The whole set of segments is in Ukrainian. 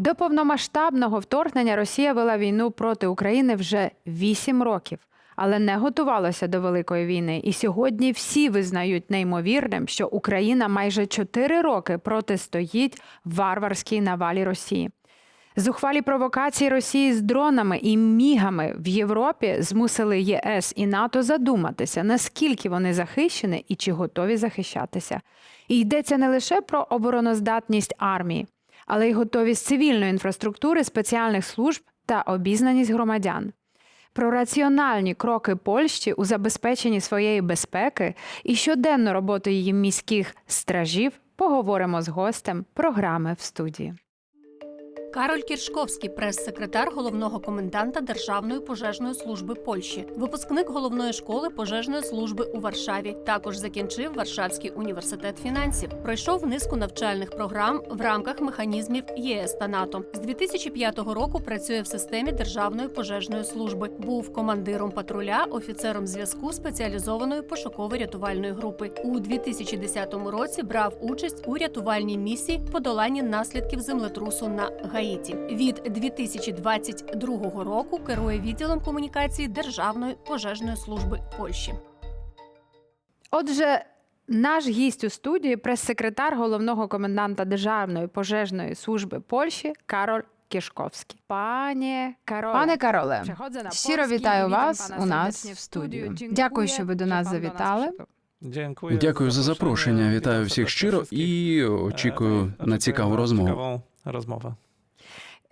До повномасштабного вторгнення Росія вела війну проти України вже 8 років, але не готувалася до великої війни. І сьогодні всі визнають неймовірним, що Україна майже 4 роки протистоїть варварській навалі Росії. Зухвалі провокації Росії з дронами і мігами в Європі змусили ЄС і НАТО задуматися, наскільки вони захищені і чи готові захищатися. І йдеться не лише про обороноздатність армії, але й готовість цивільної інфраструктури, спеціальних служб та обізнаність громадян. Про раціональні кроки Польщі у забезпеченні своєї безпеки і щоденну роботу її міських стражів поговоримо з гостем програми в студії. Кароль Кіршковський, прес-секретар головного коменданта Державної пожежної служби Польщі, випускник головної школи пожежної служби у Варшаві. Також закінчив Варшавський університет фінансів. Пройшов низку навчальних програм в рамках механізмів ЄС та НАТО. З 2005 року працює в системі Державної пожежної служби. Був командиром патруля, офіцером зв'язку спеціалізованої пошуково-рятувальної групи. У 2010 році брав участь у рятувальній місії подоланні наслідків землетрусу на Гаїті. Від 2022 року керує відділом комунікації Державної пожежної служби Польщі. Отже, наш гість у студії прес-секретар головного коменданта Державної пожежної служби Польщі Кароль Кішковський. Пане Кароле, Пане Кароле, щиро вітаю вас у нас в студію. Дякую, що ви до нас завітали. Дякую, Дякую за запрошення. Вітаю всіх щиро і очікую на цікаву розмову. розмову.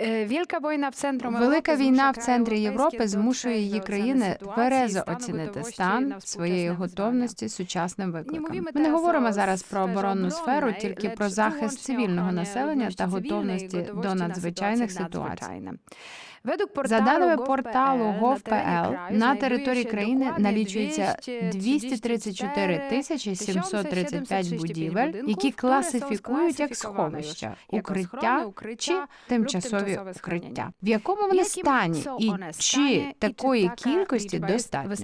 Е, війна в w Велика війна в центрі Європи змушує її країни тверезо оцінити стан своєї готовності сучасним викликам. Ми не говоримо зараз про оборонну сферу, тільки про захист цивільного населення та готовності до надзвичайних ситуацій. Według За даними порталу gov.pl, на території країни налічується 234 234 тисячі 735 будівель, які класифікують як сховища, укриття чи тимчасові укриття. В якому вони стані і чи такої кількості достатньо?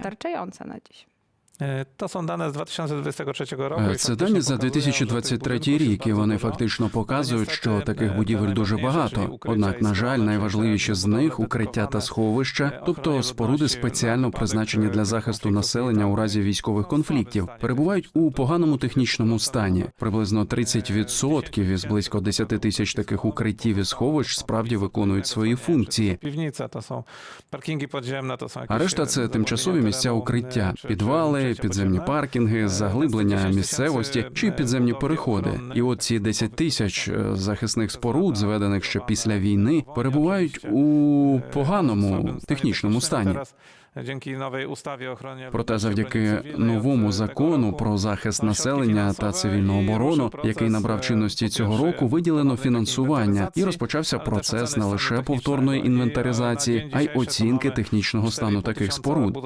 Dziś. Е, сон з 2023 року. Е, Це дані за показує, 2023 що тих рік, і вони фактично показують, що таких е, будівель дуже багато. Однак, на жаль, сховища, найважливіші з них укриття та сховища, Е, тобто споруди спеціально призначені е, для захисту населення у разі військових конфліктів, перебувають у поганому технічному стані. Приблизно 30% із близько 10 тисяч таких укриттів і сховищ справді виконують свої функції. Півніця, то są паркінги підземне, то А решта це тимчасові місця укриття, підвали, підземні паркінги, заглиблення місцевості чи підземні переходи. І от ці 10 тисяч е, захисних споруд, зведених ще після війни, перебувають у поганому технічному стані. Проте, завдяки новому закону про захист населення та цивільну оборону, який набрав чинності цього року, виділено фінансування і розпочався процес не лише повторної інвентаризації, а й оцінки технічного стану таких споруд.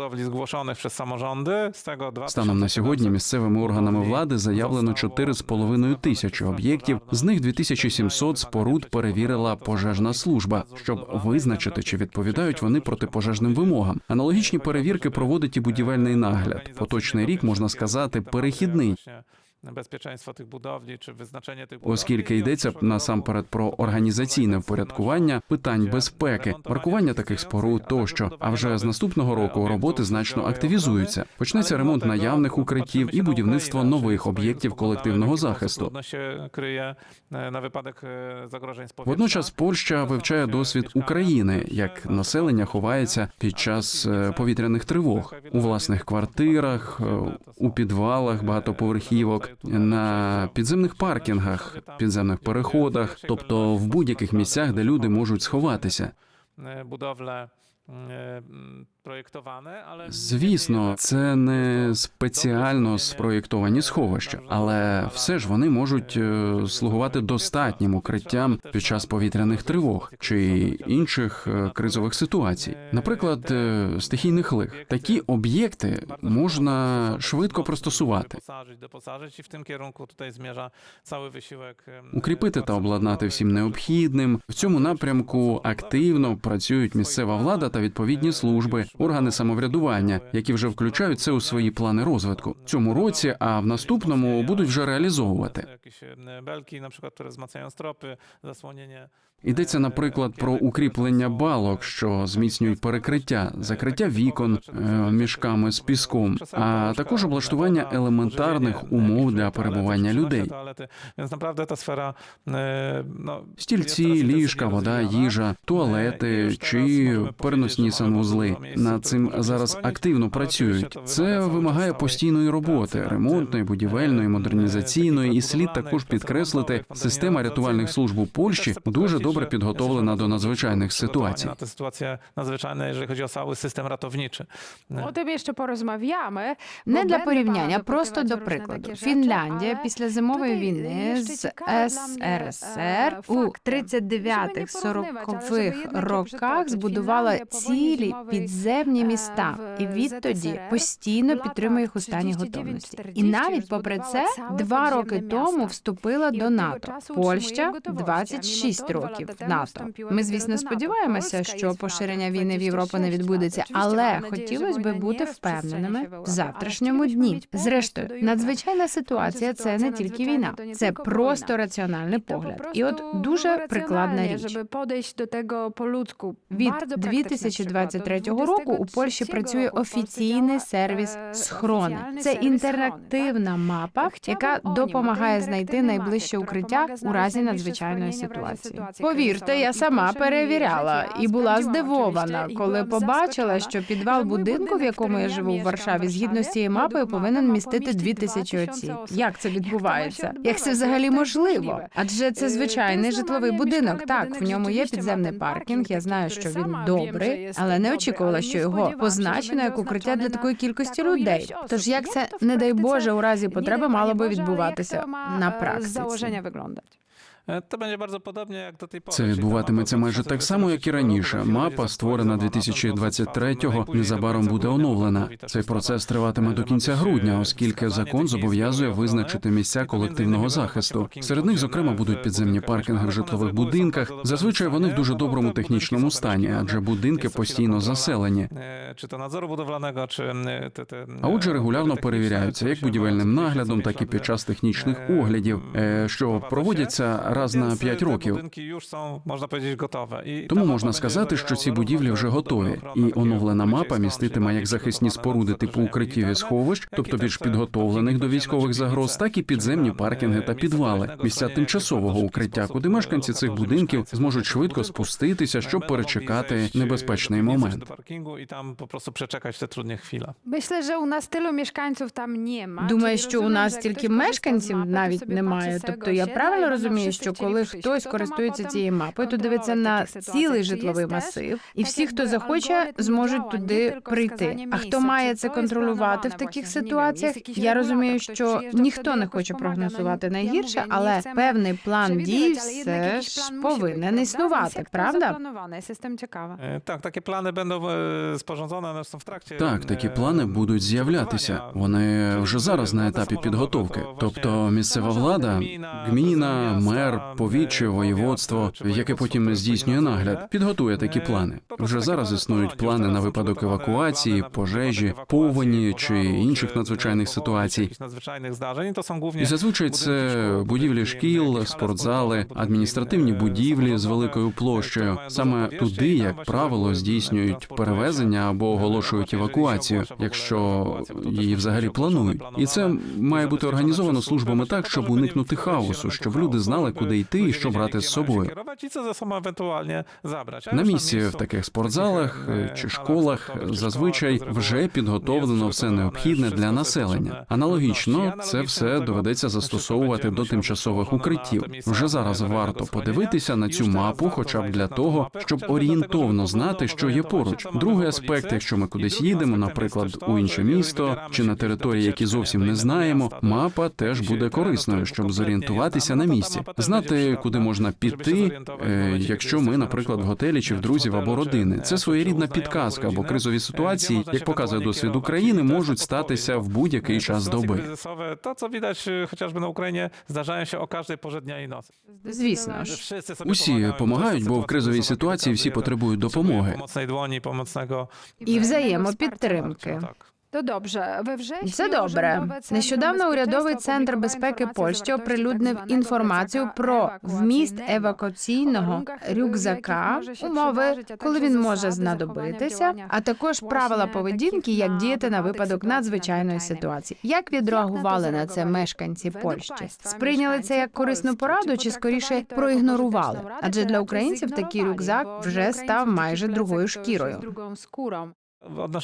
Станом на сьогодні місцевими органами влади заявлено 4,5 тисячі об'єктів. З них 2700 споруд перевірила пожежна служба, щоб визначити, чи відповідають вони протипожежним вимогам. Аналогічні перевірки проводить і будівельний нагляд. Поточний рік можна сказати перехідний. Безпеченство тих будовлі чи визначення тих Оскільки йдеться насамперед про організаційне впорядкування питань безпеки, маркування таких споруд тощо. А вже з наступного року роботи значно активізуються. Почнеться ремонт наявних укриттів і будівництво нових об'єктів колективного захисту. криє на випадок загрожень. Водночас Польща вивчає досвід України, як населення ховається під час е, повітряних тривог у власних квартирах, е, у підвалах багатоповерхівок, на підземних паркінгах, підземних переходах, тобто в будь-яких місцях, де люди можуть сховатися. Е, е, Звісно, це не спеціально спроєктовані сховища, але все ж вони можуть е, слугувати достатнім укриттям під час повітряних тривог чи інших е, кризових ситуацій, наприклад, е, стихійних лих. Такі об'єкти можна швидко пристосувати. Cały Укріпити та обладнати всім необхідним в цьому напрямку активно працюють місцева влада та відповідні служби. Органи самоврядування, які вже включають це у свої плани розвитку. Цьому році, а в наступному будуть вже реалізовувати. Йдеться, наприклад, про укріплення балок, що зміцнюють перекриття, закриття вікон е, мішками з піском, а також облаштування елементарних умов для перебування людей. Стільці, ліжка, вода, їжа, туалети чи переносні санвузли. Над цим зараз активно працюють. Це вимагає постійної роботи, ремонтної, будівельної, модернізаційної, і слід також підкреслити, система рятувальних служб у Польщі дуже добре підготовлена до надзвичайних ситуацій. Na te sytuacje nadzwyczajne, jeżeli chodzi o cały system ratowniczy. О тобі ще порозмов'ями. Не для порівняння, просто до прикладу. Фінляндія після зимової війни з СРСР е, у факти. Żeby nie 39-40 porównywać, ale żeby jednak je роках збудувала цілі підземні е, міста, і відтоді постійно підтримує їх у стані готовності. І навіть попри це, два роки тому вступила до НАТО. Польща готовності, а 26 років два в НАТО. Ми, звісно, сподіваємося, що поширення війни в Європу не відбудеться, але хотілося би бути впевненими в завтрашньому дні. Зрештою, надзвичайна ситуація це не тільки війна, це просто раціональний погляд. І от дуже прикладна річ. Від Bardzo praktyczny 2023 przykład. року у Польщі працює офіційний сервіс е, схрони. Це інтерактивна мапа, яка допомагає знайти найближче укриття у разі надзвичайної ситуації. Повірте, я сама перевіряла і була здивована, коли побачила, що підвал будинку, в якому я живу в Варшаві, згідно з цією мапою, повинен містити 2000 2000 осіб. Як це відбувається? Як це взагалі можливо? Адже це Е, звичайний житловий будинок. Так, в ньому є підземний паркінг. Я знаю, що він добрий, але не очікувала, що його позначено як укриття для такої кількості людей. Тож як це, не дай Боже, у разі потреби мало би відбуватися на практиці? To będzie bardzo podobnie jak do tej pory. Це відбуватиметься майже так само, як і раніше. Мапа, створена 2023-го, незабаром буде оновлена. Цей процес триватиме до кінця грудня, оскільки закон зобов'язує визначити місця колективного захисту. Серед них, зокрема, будуть підземні паркінги в житлових будинках. Зазвичай вони в дуже доброму технічному стані, адже будинки постійно заселені. To nadzoru budowlanego, czy e, te, te, А отже, регулярно перевіряються як будівельним наглядом, так і під час технічних оглядів, е, що проводяться раз на 5 років. Тому можна сказати, що ці будівлі вже готові, і оновлена мапа міститиме як захисні споруди типу укриттів і сховищ, тобто більш підготовлених до військових загроз, так і підземні паркінги та підвали, місця тимчасового укриття, куди мешканці цих будинків зможуть швидко спуститися, щоб перечекати небезпечний момент. Думаю, що у нас з мешканців навіть немає. Тобто я правильно розумію, wszyscy що коли хтось користується цією мапою, то дивиться на цілий житловий масив, і всі, хто захоче, зможуть туди прийти. А хто має це контролювати в таких ситуаціях? Я розумію, що ніхто не хоче прогнозувати найгірше, але певний план дій все ж повинен існувати, правда? E, e, sporządzone, one są w trakcie. Так, такі e, плани будуть з'являтися. Вони вже зараз на етапі підготовки. Тобто місцева влада, гміна, мер, повіче, воєводство, яке потім здійснює нагляд, підготує такі плани. Вже зараз існують плани на випадок евакуації, пожежі, повені чи інших надзвичайних ситуацій. І зазвичай це будівлі шкіл, спортзали, адміністративні будівлі з великою площею. Саме туди, як правило, здійснюють перевезення або оголошують евакуацію, якщо її взагалі планують. І це має бути організовано службами так, щоб уникнути хаосу, щоб люди знали, куди йти і що брати з собою. На місці в таких спортзалах е, чи школах зазвичай вже підготовлено все необхідне для населення. Аналогічно, це все доведеться застосовувати до тимчасових укриттів. Вже зараз варто подивитися на цю мапу, хоча б для того, щоб орієнтовно знати, що є поруч. Другий аспект, якщо ми кудись їдемо, наприклад, у інше місто чи на території, які зовсім не знаємо, мапа теж буде корисною, щоб зорієнтуватися на місці. Знати, куди можна піти, е, якщо ми, наприклад, в готелі чи в друзів або родини. Це своєрідна підказка, бо кризові ситуації, як показує досвід України, можуть статися в будь-який час доби. to co widać y, chociażby na Ukrainie, zdarzają się o każdej porze dnia i nocy. Звісно ж. Усі pomagają. To помагають, jest бо в кризовій ситуації всі потребують допомоги. І взаємопідтримки. То добре, ви вже Це добре. Нещодавно урядовий центр безпеки Польщі оприлюднив інформацію про вміст евакуаційного рюкзака, умови, коли він може знадобитися, а також правила поведінки, як діяти на випадок надзвичайної ситуації. Як відреагували на це мешканці Польщі? Сприйняли це як корисну пораду, чи скоріше проігнорували? Адже для українців такий рюкзак вже став майже другою шкірою.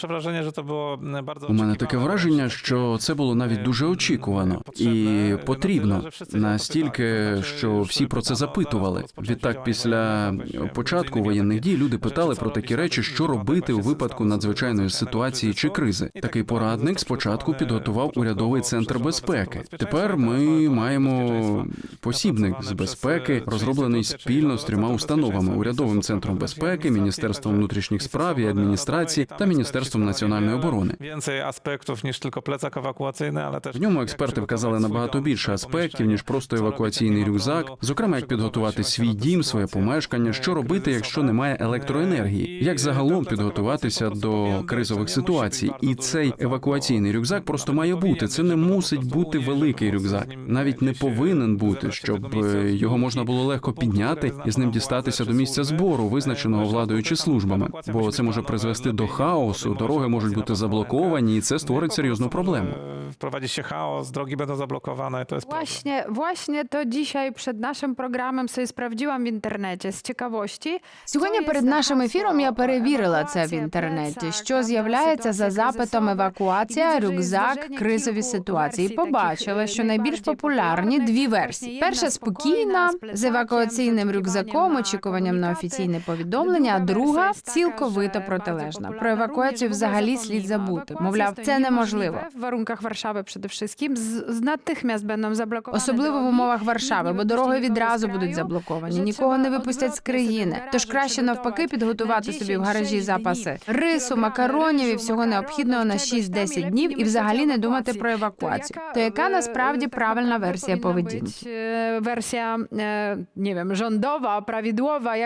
Wrażenie, że to było mm, bardzo У мене таке враження, що це було навіть дуже очікувано і потрібно настільки, що всі про це запитували. Відтак, після початку воєнних дій люди питали про такі речі, що робити у випадку надзвичайної ситуації чи кризи. Такий порадник спочатку підготував урядовий центр безпеки. Тепер ми маємо посібник з безпеки, розроблений спільно з трьома установами: урядовим центром безпеки, міністерством внутрішніх справ і адміністрації та міністерством національної оборони. Więcej aspektów niż tylko plecak ewakuacyjny, ale też В ньому експерти вказали набагато більше аспектів ніж просто евакуаційний рюкзак, зокрема, як підготувати свій дім, своє помешкання, що робити, якщо немає електроенергії, як загалом підготуватися до кризових ситуацій. І цей евакуаційний рюкзак просто має бути. Це не мусить бути великий рюкзак, навіть не повинен бути, щоб е, його можна було легко підняти і з ним дістатися до місця збору, визначеного владою чи службами, бо це може призвести до хаосу, дороги можуть бути заблоковані, і це створить серйозну проблему. wprowadzi się chaos, drogi będą zablokowane, to jest. Właśnie, właśnie to dzisiaj przed naszym programem sobie sprawdziłam w internecie z ciekawości. Сьогодні перед нашим ефіром я перевірила це в інтернеті, що з'являється за запитом евакуація, рюкзак, кризові ситуації. Побачила, що найбільш популярні дві версії: перша спокійна з евакуаційним рюкзаком, очікуванням на офіційне повідомлення. А друга цілковито протилежна. Про евакуацію взагалі слід забути. Мовляв, це неможливо. W warunkach Warszawy przede wszystkim z, z natychmiast będą zablokowane Особливо в умовах Варшави, бо дороги відразу будуть заблоковані. Нікого не випустять з країни. Тож краще навпаки підготувати собі в гаражі запаси рису, макаронів і всього необхідного на макаронів, 6-10 чогось там, і днів, і взагалі не думати про евакуацію. То яка насправді правильна версія поведінки? być, e, wersja, e, nie wiem, rządowa, prawidłowa,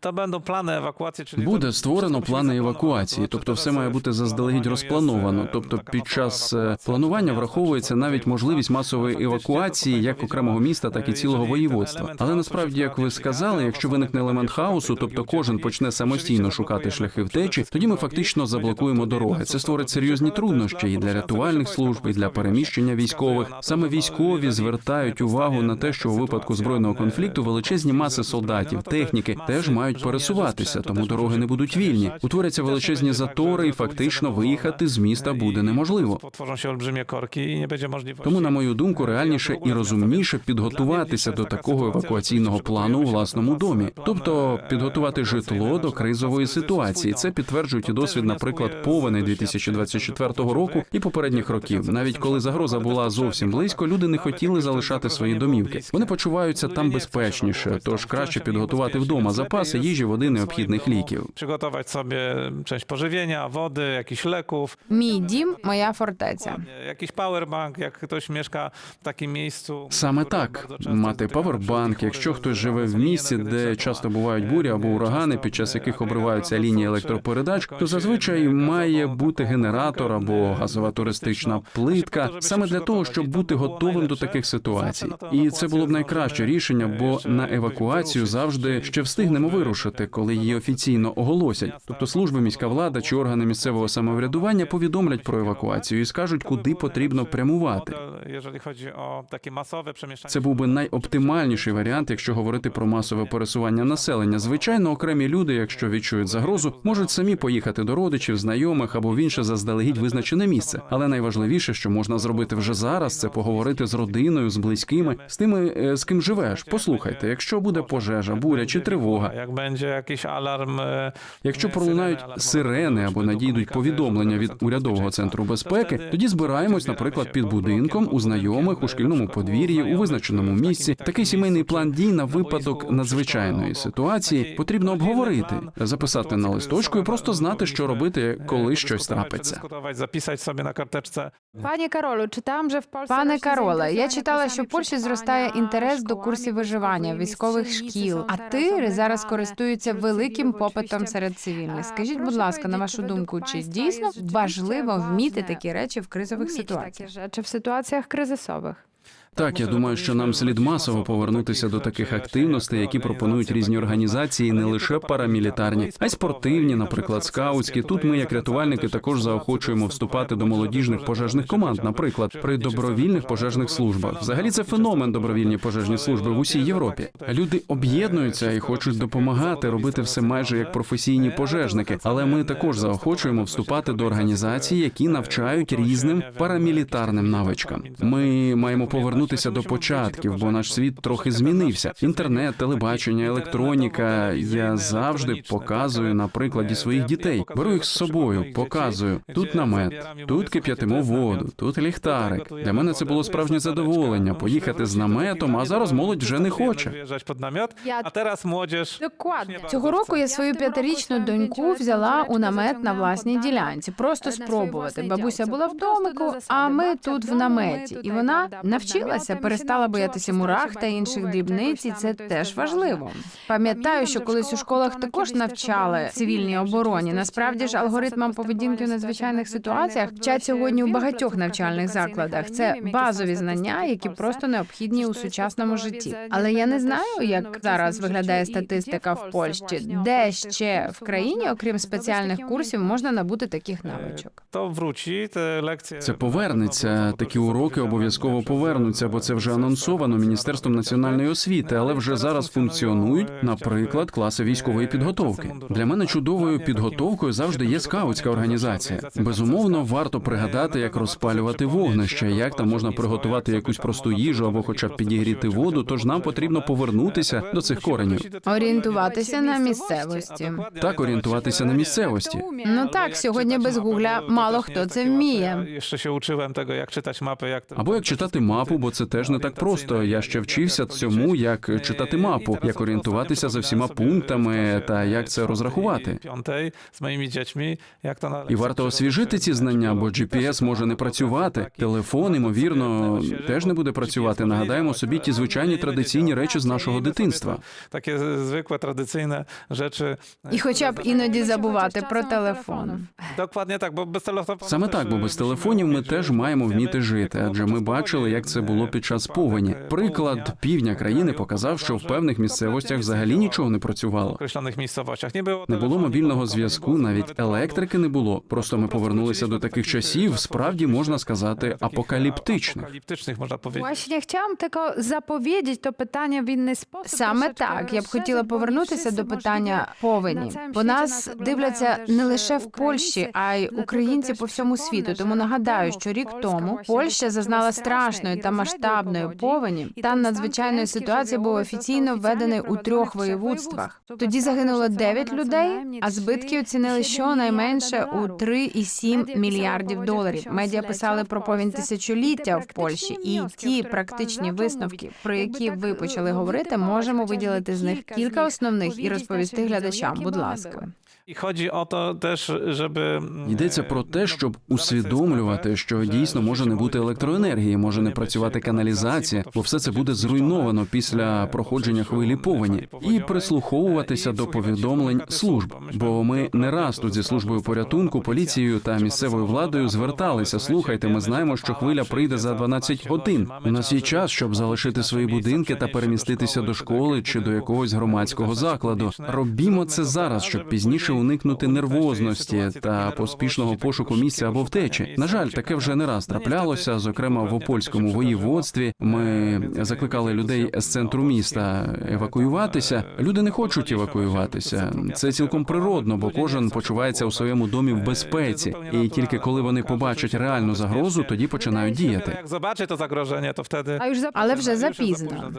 To będą plany ewakuacji, czyli Буде створено плани евакуації, тобто все має бути заздалегідь розплановано. Тобто, під час планування враховується навіть можливість масової евакуації як окремого міста, так і цілого воєводства. Але насправді, як ви сказали, якщо виникне елемент хаосу, тобто кожен почне самостійно шукати шляхи втечі, тоді ми фактично заблокуємо дороги. Це створить серйозні труднощі і для рятувальних служб, і для переміщення військових. Саме військові звертають увагу на те, що у випадку збройного конфлікту величезні маси солдатів, техніки теж мають пересуватися, тому дороги не будуть вільні. Утворяться величезні затори, і фактично виїхати з міста буде неможливо. Тому, на мою думку, реальніше і розумніше підготуватися до такого евакуаційного плану у власному домі, тобто підготувати житло до кризової ситуації. Це підтверджують і досвід, наприклад, повеней 2024 року і попередніх років. Навіть коли загроза була зовсім близько, люди не хотіли залишати свої домівки. Вони почуваються там безпечніше, тож краще підготувати вдома запаси їжі, води, необхідних ліків. Przygotować sobie część pożywienia, wody, jakichś leków, Мій дім, моя фортеця. jakiś powerbank, jak ktoś mieszka w takim miejscu. Саме które так bardzo często мати dotyka павербанк, wszystkich якщо хтось живе в місці, де часто бувають бурі або e, урагани, під час яких обриваються лінії електропередач, то зазвичай має бути генератор або газова туристична плитка, саме для того, щоб бути готовим до таких ситуацій. І це було б найкраще рішення, бо на евакуацію завжди ще встигнемо служби, вирушити, коли її офіційно оголосять. Тобто служби міська влада чи органи місцевого самоврядування повідомлять про евакуацію і скажуть, куди потрібно прямувати. Це був би найоптимальніший варіант, якщо говорити про масове пересування населення. Звичайно, окремі люди, якщо відчують загрозу, можуть самі поїхати до родичів, знайомих або в інше заздалегідь визначене місце. Але найважливіше, що можна зробити вже зараз, це поговорити з родиною, з близькими, з тими, е, з ким живеш. Послухайте, якщо буде пожежа, буря чи тривога, będzie jakiś alarm. e, Якщо пролунають сирени або надійдуть повідомлення від урядового центру безпеки, тоді збираємось, наприклад, під будинком у знайомих у шкільному подвір'ї у визначеному місці. Такий сімейний план дій на випадок надзвичайної ситуації потрібно обговорити, записати на листочку і просто знати, що робити, коли щось трапиться. Zapisać sobie na karteczce. Пані Каролу, читам же в Польщі Пане Кароле, я читала, що в Польщі зростає інтерес до курсів виживання, військових шкіл, а тири зараз oblegane користуються великим попитом серед цивільних. Скажіть, будь ласка, на вашу думку, чи дійсно важливо вміти такі речі в кризових ситуаціях? Чи в ситуаціях kryzysowych? Так, я думаю, що нам слід масово повернутися до таких активностей, які пропонують різні організації, не лише парамілітарні, а й спортивні, наприклад, скаутські. Тут ми, як рятувальники, також заохочуємо вступати до молодіжних пожежних команд, наприклад, при добровільних пожежних службах. Взагалі це феномен добровільні пожежні служби в усій Європі. Люди об'єднуються і хочуть допомагати, робити все майже як професійні пожежники. Але ми також заохочуємо вступати до організацій, які навчають різним парамілітарним навичкам. Ми маємо повернутися до початків, бо наш світ трохи змінився. Інтернет, телебачення, електроніка. Я завжди показую на прикладі своїх дітей. Беру їх з собою, показую. Тут намет, тут кип'ятимо воду, тут ліхтарик. Для мене це було справжнє задоволення поїхати з наметом, а зараз молодь вже не хоче. Teraz młodzież Dokładnie. Цього року я свою п'ятирічну доньку взяла у намет на власній ділянці, просто спробувати. Бабуся була в домику, а ми тут в наметі, і вона навчилася, перестала боятися мурах та інших дрібниць, і це теж важливо. Пам'ятаю, що колись у школах також навчали цивільній обороні. Насправді ж алгоритмам поведінки у надзвичайних ситуаціях вчать сьогодні у багатьох навчальних закладах. Це базові знання, які просто необхідні у сучасному житті. Але я не знаю, як зараз виглядає статистика в Польщі, де ще в країні, окрім спеціальних курсів, можна набути таких навичок. to wróci, te lekcje. Це повернеться. Такі уроки обов'язково повернуться, бо це вже анонсовано міністерством національної освіти, але вже зараз функціонують, наприклад, класи військової підготовки. Для мене чудовою підготовкою завжди є скаутська організація. Безумовно, варто пригадати, як розпалювати вогнище, як там можна приготувати якусь просту їжу або, хоча б підігріти воду. Тож нам потрібно повернутися до цих коренів. Орієнтуватися на місцевості. Так, орієнтуватися на місцевості. Ну так, сьогодні без гугля мало хто це вміє. Się uczyłem tego, jak czytać mapy, jak to... Або як читати мапу, бо це теж не так просто. Я ще вчився цьому, як читати мапу, як орієнтуватися за всіма пунктами та як це розрахувати. І варто освіжити ці знання, бо GPS може не працювати. Телефон, ймовірно, теж не буде працювати. Нагадаємо собі ті звичайні традиційні речі з нашого дитинства. Takie zwykłe, tradycyjne rzeczy. І хоча б іноді забувати про телефон. Dokładnie tak, bo bez telefonu... Саме так, бо без телефонів ми теж маємо вміти жити, адже ми бачили, як це було під час повені. Приклад півдня країни показав, що в певних місцевостях взагалі нічого не працювало. Не було мобільного зв'язку, навіть електрики не було. Просто ми повернулися до таких часів, справді можна сказати, апокаліптичних. Właśnie chciałam tylko zapowiedzieć to pytanie w inny sposób. Саме так я б хотіла повернутися до питання повені. Бо нас дивляться не лише в Польщі, а й українці по всьому світу. Тому нагадаю, що рік тому Польща зазнала страшної та розлеглої масштабної повені. і той надзвичайної ситуації був офіційно введений у трьох oficjalnie воєводствах. Тоді загинуло 9 людей, а збитки оцінили щонайменше у 3,7 мільярдів доларів. Медіа писали про повінь тисячоліття в Польщі, і ті практичні висновки, про які ви почали говорити, можемо виділити з них кілька основних і розповісти глядачам. Будь ласка. O to też, żeby... mm, Йдеться про те, щоб усвідомлювати, що дійсно може не бути електроенергії, може не працювати каналізація, бо все це буде зруйновано після проходження хвилі повені, і прислуховуватися до повідомлень служб. Бо ми не раз тут зі службою порятунку, поліцією та місцевою владою зверталися. Слухайте, ми знаємо, що хвиля прийде за 12 годин. У нас є час, щоб залишити свої будинки та переміститися до школи чи до якогось громадського закладу. Робімо це зараз, щоб пізніше уникнути нервозності та поспішного пошуку місця або втечі. На жаль, таке вже не раз траплялося, зокрема в опольському воїводстві. Воєводстві. Ми закликали людей з центру міста евакуюватися. Люди не хочуть евакуюватися. Це цілком природно, бо кожен почувається у своєму домі в безпеці. І тільки коли вони побачать реальну загрозу, тоді починають діяти. To zagrożenie, to wtedy А Але вже запізно.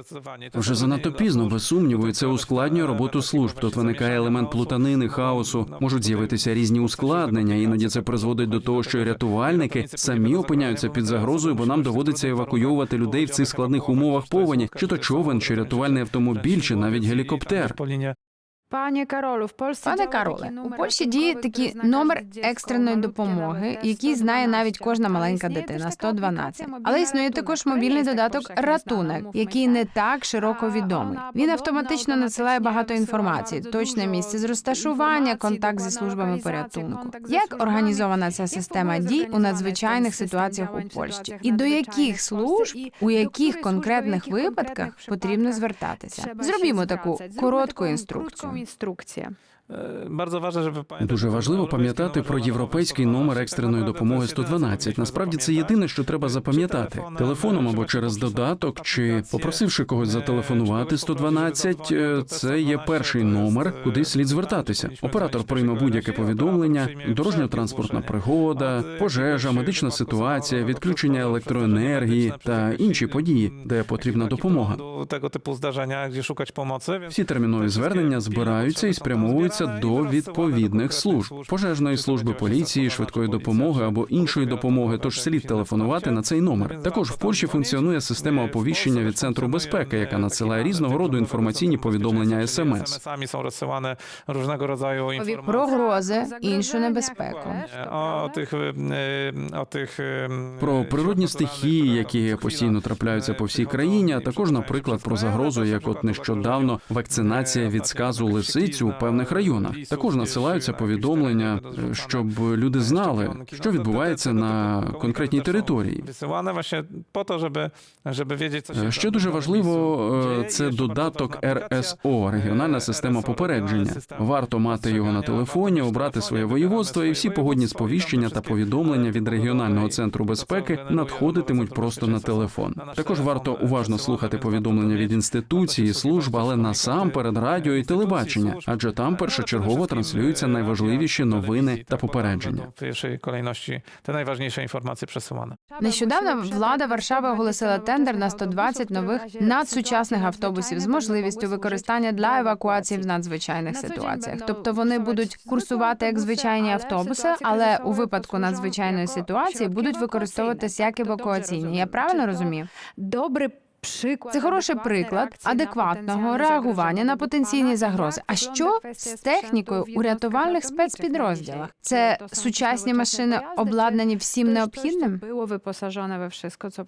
Вже занадто пізно, без сумніву, і це ускладнює роботу служб. Тут виникає елемент плутанини, хаосу. Можуть з'явитися різні ускладнення. Іноді це призводить до того, що рятувальники самі опиняються під загрозою, бо нам доводиться евакуйовувати людей в цих складних умовах повені, чи то човен, чи рятувальний автомобіль, чи навіть гелікоптер. Пане Каролу, в Польщі Пане Кароле, у Польщі діє такий номер екстреної допомоги, який знає навіть кожна маленька дитина 112. Але існує також мобільний додаток Ратунок, який не так широко відомий. Він автоматично надсилає багато інформації, точне місце з розташування, контакт зі службами порятунку. Як організована ця система дій у надзвичайних ситуаціях у Польщі, і до яких служб у яких конкретних випадках потрібно звертатися? Зробімо таку коротку інструкцію. Інструкцію. Pamiętać Дуже важливо пам'ятати про європейський номер екстреної допомоги 112. Насправді це єдине, що треба запам'ятати. Телефоном або через додаток, чи попросивши когось зателефонувати 112, е, це є перший номер, куди слід звертатися. Оператор прийме будь-яке повідомлення, дорожньо-транспортна пригода, пожежа, медична ситуація, відключення електроенергії та інші події, де потрібна допомога. Pomocy. Всі термінові звернення збираються і спрямовуються до відповідних служб пожежної служби поліції, швидкої допомоги або іншої допомоги. Тож слід телефонувати на цей номер. Також в Польщі функціонує система оповіщення від центру безпеки, яка надсилає різного роду інформаційні повідомлення СМС. Rodzaju. Про грози, іншу небезпеку. E, Про природні стихії, які постійно трапляються по всій країні, а також, наприклад, про загрозу, як от нещодавно вакцинація від сказу лисиць у певних районах. Також надсилаються повідомлення, щоб люди знали, що відбувається на конкретній території. Ще дуже важливо е, це додаток РСО, регіональна система попередження. Варто мати його на телефоні, обрати своє воєводство, і всі погодні сповіщення та повідомлення від регіонального центру безпеки надходитимуть просто на телефон. Також варто уважно слухати повідомлення від інституцій і служб, але насамперед радіо і телебачення, адже там першочергово транслюються найважливіші новини та попередження. Pierwszej kolejności te najważniejsze informacje. Нещодавно влада Варшави оголосила тендер на 120 нових надсучасних автобусів з можливістю використання для евакуації в надзвичайних ситуаціях. Тобто вони будуть курсувати як звичайні автобуси, але у випадку надзвичайної ситуації будуть використовуватись як евакуаційні. Я правильно розумію? Приклад. Це хороший приклад адекватного реагування на потенційні загрози. А що з технікою у рятувальних спецпідрозділах? Це сучасні машини обладнані всім необхідним? Було випосажене все, що co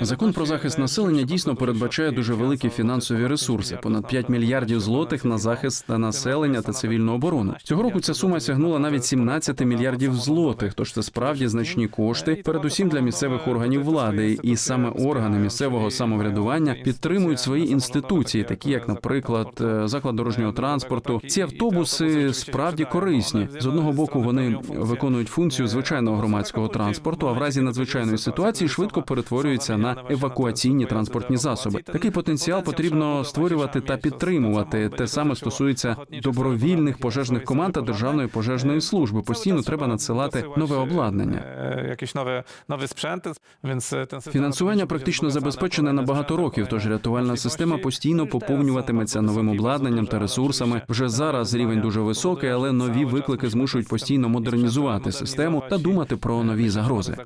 Закон про захист населення дійсно передбачає дуже великі фінансові ресурси понад 5 мільярдів злотих на захист та населення та цивільну оборону. Цього року ця сума сягнула навіть 17 мільярдів злотих. Тож це справді значні кошти, передусім для місцевих органів влади. І саме органи місцевого самоврядування підтримують свої інституції, такі як, наприклад, е, заклад дорожнього транспорту. Ці автобуси справді корисні. З одного боку вони виконують функцію звичайного громадського транспорту, а в разі надзвичайної ситуації швидко перетворюються на евакуаційні транспортні засоби. Такий потенціал потрібно створювати та підтримувати. Те саме стосується добровільних пожежних команд та державної пожежної служби. Постійно треба надсилати нове обладнання. Więc e, ten system Фінансування практично забезпечене на багато років, тож рятувальна система постійно поповнюватиметься новим обладнанням та ресурсами. Вже зараз рівень дуже високий, але нові виклики змушують постійно модернізувати систему та думати про нові загрози.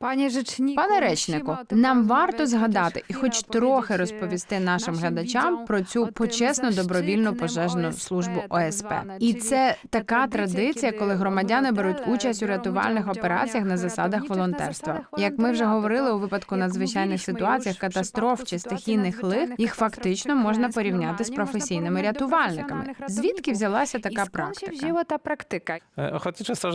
Пані речнику, Пане речнику, нам варто згадати і хоч трохи розповісти нашим глядачам про цю почесну добровільну пожежну службу ОСП. І це така традиція, коли громадяни беруть участь у рятувальних операціях на засадах волонтерства. Як ми вже говорили, у випадку надзвичайних ситуаціях, катастроф чи стихійних лих, їх фактично можна порівняти з професійними рятувальниками. Звідки взялася така практика?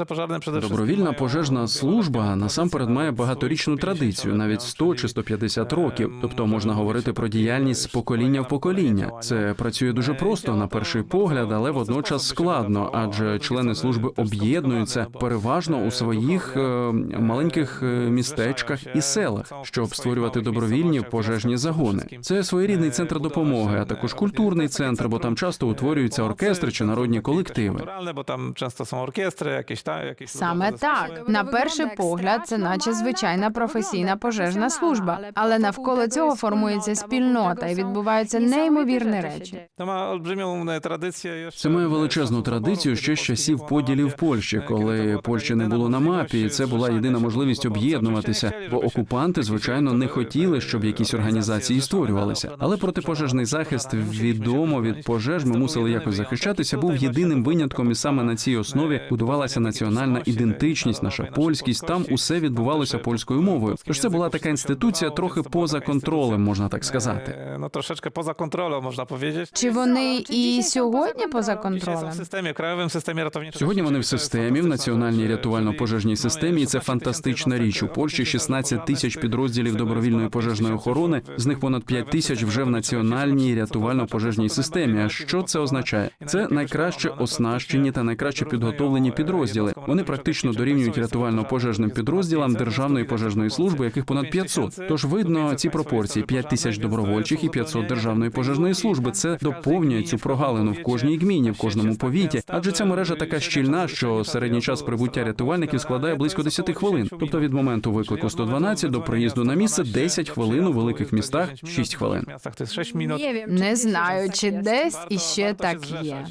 Pożarne Добровільна пожежна служба насамперед має багаторічну традицію, навіть 100 чи 150 років. Тобто можна говорити про діяльність з покоління в покоління. Це працює дуже просто на перший погляд, але водночас складно, адже члени служби об'єднуються переважно у своїх е, маленьких е, містечках і селах, щоб створювати добровільні пожежні загони. Це своєрідний центр допомоги, а також культурний центр, бо там часто утворюються оркестри чи народні колективи. Tam często są orkiestry, jakieś, ta, jakieś Саме так, на перший погляд, це наче звичайна професійна пожежна служба, але навколо цього формується спільнота і відбуваються неймовірні речі. Jeszcze. Це має величезну традицію ще з часів поділів Польщі, коли Польщі не було на мапі, і це була єдина можливість об'єднуватися, бо окупанти, звичайно, не хотіли, щоб якісь організації створювалися. Але протипожежний захист відомо від пожеж. Ми мусили якось захищатися. Був єдиним винятком, і саме на цій основі будувалася національна ідентичність, наша польськість. Там усе відбувалося польською мовою. Тож це була така інституція, трохи поза контролем, можна так сказати. E, No troszeczkę poza kontrolą, można. Чи вони і сьогодні поза контролем? systemie, krajowym systemie ratowniczym. Сьогодні вони в системі, в національній рятувально-пожежній системі. І це фантастична річ. У Польщі 16 тисяч підрозділів добровільної пожежної охорони. З них понад 5 тисяч вже в національній рятувально-пожежній системі. А що це означає? Це найкраще оснащені та найкраще підготовлені підрозділи. Вони практично дорівнюють рятувально-пожежним підрозділам державної пожежної служби, яких понад 500. Тож видно ці пропорції: 5 тисяч добровольчих і 500 державної пожежної служби. Це доповнює цю прогалину в кожній гміні, в кожному повіті. Адже ця мережа така щільна, що середній час прибуття рятувальників складає близько 10 хвилин. Тобто від моменту виклику 112 до приїзду на місце 10 хвилин у великих містах 6 хвилин. W miastach to jest 6 minut. Не знаю, чи десь іще Warto się так є.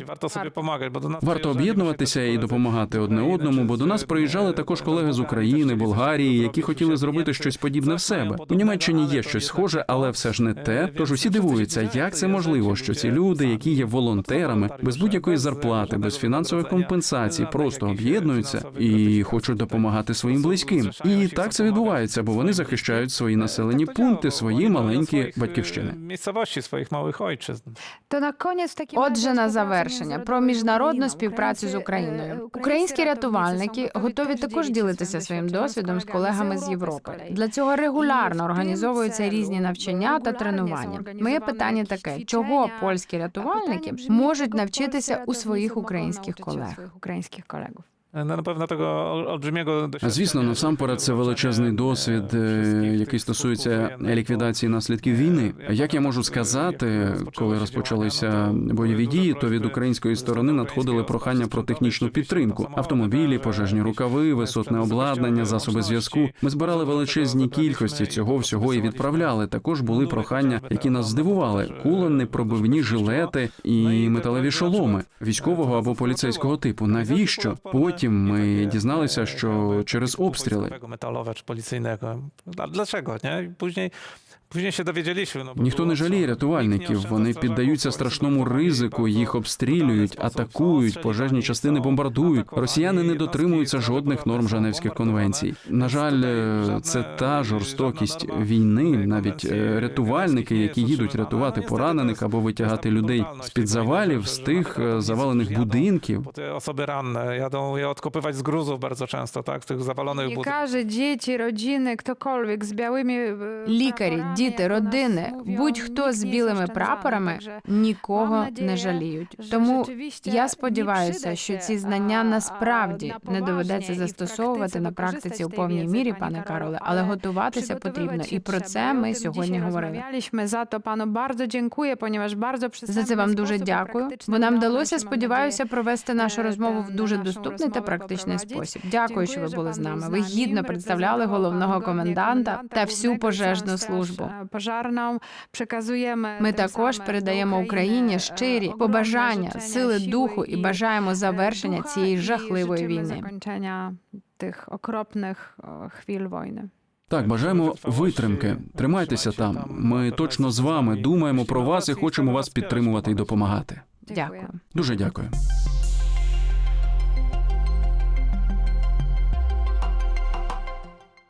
Варто об'єднуватися і допомагати одне одному, бо до нас приїжджали також колеги з України, Болгарії, які хотіли зробити щось подібне в себе. У Німеччині є щось схоже, але все ж не те. Тож усі дивуються, як це можливо, що ці люди, які є волонтерами, без будь-якої зарплати, без фінансових компенсацій, просто об'єднуються і хочуть допомагати своїм близьким. І так це відбувається, бо вони захищають свої населені пункти, свої маленькі батьківщини. Miejscowości, swoich małych ojczyzn. То на конець такі Отже, на завершення про міжнародну співпрацю з Україною. Українські рятувальники готові також ділитися своїм досвідом з колегами з Європи. Для цього регулярно організовуються різні навчання та тренування. Моє питання таке: чого польські рятувальники можуть навчитися у своїх українських колег? No, na pewno tego olbrzymiego doświadczenia. Звісно, насамперед це величезний досвід, е, який стосується ліквідації наслідків війни. Як я можу сказати, коли розпочалися бойові дії, то від української сторони надходили прохання про технічну підтримку: автомобілі, пожежні рукави, висотне обладнання, засоби зв'язку. Ми збирали величезні кількості цього всього і відправляли. Також були прохання, які нас здивували: кулені, пробивні жилети і металеві шоломи військового або поліцейського типу. Навіщо? Потім ми дізналися, що через обстріли. Wojskowego, metalowe czy policyjnego. A Dlaczego, nie? I Później, się dowiedzieliśmy. Ніхто не жаліє рятувальників. Вони піддаються страшному ризику. Їх обстрілюють, атакують, пожежні частини бомбардують. Росіяни не дотримуються жодних норм Женевських конвенцій. На жаль, е, це та жорстокість війни. Навіть е, рятувальники, які їдуть рятувати поранених або витягати людей з під завалів, з тих е, завалених будинків. Osoby ranne jadą je odkopywać z gruzów bardzo często, tak? Z tych zawalonych budynków. Лікарі, діти, родини, хтоkolwiek з білими Лікарі, діти, родини, будь-хто з білими прапорами нікого не жаліють. Тому я сподіваюся, що ці знання насправді не доведеться застосовувати на практиці у повній мірі, пане Кароле, але готуватися потрібно. І про це ми сьогодні говорили. За це вам дуже дякую. Бо нам вдалося, сподіваюся, провести нашу е, розмову в дуже доступний та практичний спосіб. Дякую, що ви були з нами. Ви гідно представляли головного коменданта та всю пожежну службу. Пожарną przekazujemy Ми також передаємо Україні щирі е, побажання, сили духу і бажаємо завершення цієї жахливої війни. zakończenia tych okropnych e, chwil. Так, бажаємо витримки. Тримайтеся там. Ми точно з вами думаємо про вас і хочемо вас підтримувати і допомагати. Дякую. Дуже дякую.